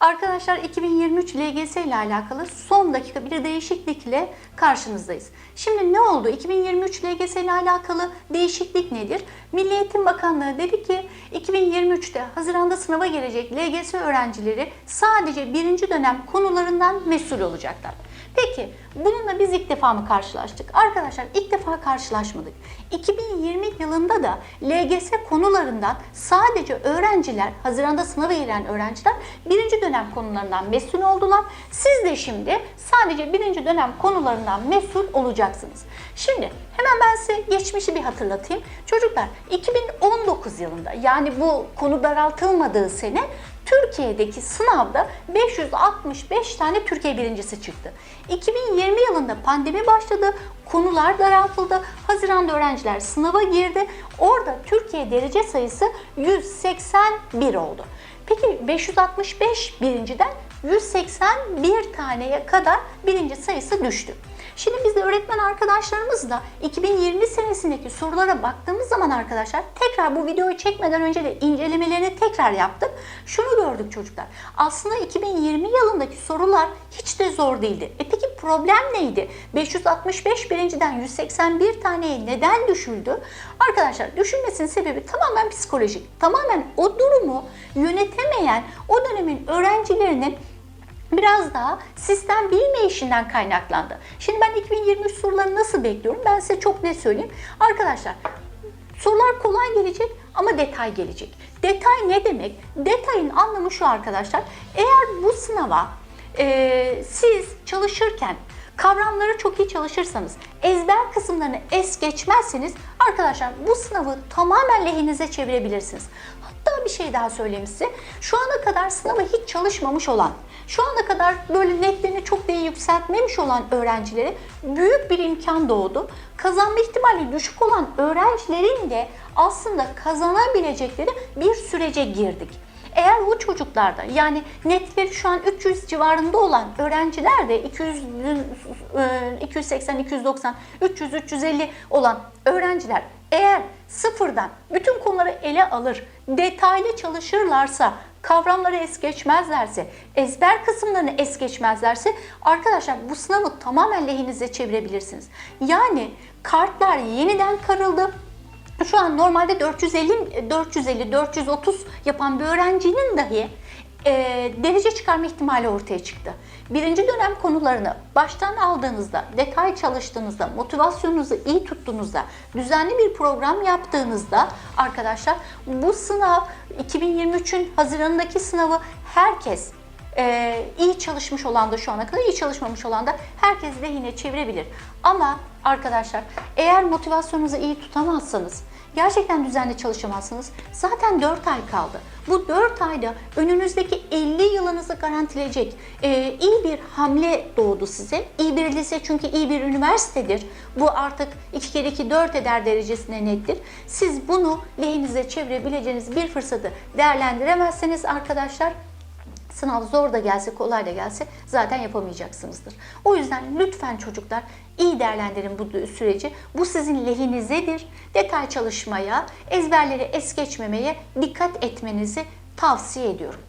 Arkadaşlar 2023 LGS ile alakalı son dakika bir değişiklikle karşınızdayız. Şimdi ne oldu? 2023 LGS ile alakalı değişiklik nedir? Milli Eğitim Bakanlığı dedi ki 2023'te Haziran'da sınava gelecek LGS öğrencileri sadece birinci dönem konularından mesul olacaklar. Peki bununla biz ilk defa mı karşılaştık? Arkadaşlar ilk defa karşılaşmadık. 2020 yılında da LGS konularından sadece öğrenciler, Haziran'da sınava giren öğrenciler birinci dönem konularından mesul oldular. Siz de şimdi sadece birinci dönem konularından mesul olacaksınız. Şimdi hemen ben size geçmişi bir hatırlatayım. Çocuklar 2019 yılında yani bu konu daraltılmadığı sene Türkiye'deki sınavda 565 tane Türkiye birincisi çıktı. 2020 yılında pandemi başladı, konular daraltıldı. Haziran'da öğrenciler sınava girdi. Orada Türkiye derece sayısı 181 oldu. Peki 565 birinciden 181 taneye kadar birinci sayısı düştü. Şimdi biz de öğretmen arkadaşlarımızla 2020 senesindeki sorulara baktığımız zaman arkadaşlar tekrar bu videoyu çekmeden önce de incelemelerini tekrar yaptık. Şunu gördük çocuklar. Aslında 2020 yılındaki sorular hiç de zor değildi. E peki problem neydi? 565 birinciden 181 taneye neden düşüldü? Arkadaşlar düşülmesinin sebebi tamamen psikolojik. Tamamen o durumu yönetemeyen o dönemin öğrencilerinin biraz daha sistem bilmeyişinden kaynaklandı. Şimdi ben 2023 sorularını nasıl bekliyorum? Ben size çok net söyleyeyim. Arkadaşlar sorular kolay gelecek ama detay gelecek. Detay ne demek? Detayın anlamı şu arkadaşlar. Eğer bu sınava e, siz çalışırken kavramları çok iyi çalışırsanız, ezber kısımlarını es geçmezseniz arkadaşlar bu sınavı tamamen lehinize çevirebilirsiniz. Hatta bir şey daha söyleyeyim size. Şu ana kadar sınava hiç çalışmamış olan, şu ana kadar böyle netlerini çok da iyi yükseltmemiş olan öğrencilere büyük bir imkan doğdu. Kazanma ihtimali düşük olan öğrencilerin de aslında kazanabilecekleri bir sürece girdik. Eğer bu çocuklarda yani netleri şu an 300 civarında olan öğrenciler de 200, 280, 290, 300, 350 olan öğrenciler eğer sıfırdan bütün konuları ele alır, detaylı çalışırlarsa, kavramları es geçmezlerse, ezber kısımlarını es geçmezlerse arkadaşlar bu sınavı tamamen lehinize çevirebilirsiniz. Yani kartlar yeniden karıldı. Şu an normalde 450 450 430 yapan bir öğrencinin dahi e, derece çıkarma ihtimali ortaya çıktı. Birinci dönem konularını baştan aldığınızda, detay çalıştığınızda, motivasyonunuzu iyi tuttuğunuzda, düzenli bir program yaptığınızda arkadaşlar bu sınav 2023'ün Haziran'ındaki sınavı herkes ee, iyi çalışmış olan da şu ana kadar iyi çalışmamış olan da herkes lehine çevirebilir. Ama arkadaşlar eğer motivasyonunuzu iyi tutamazsanız gerçekten düzenli çalışamazsınız. Zaten 4 ay kaldı. Bu 4 ayda önünüzdeki 50 yılınızı garantileyecek ee, iyi bir hamle doğdu size. İyi bir lise çünkü iyi bir üniversitedir. Bu artık 2 kere 2 4 eder derecesine nettir. Siz bunu lehinize çevirebileceğiniz bir fırsatı değerlendiremezseniz arkadaşlar Sınav zor da gelse, kolay da gelse zaten yapamayacaksınızdır. O yüzden lütfen çocuklar iyi değerlendirin bu süreci. Bu sizin lehinizedir. Detay çalışmaya, ezberleri es geçmemeye dikkat etmenizi tavsiye ediyorum.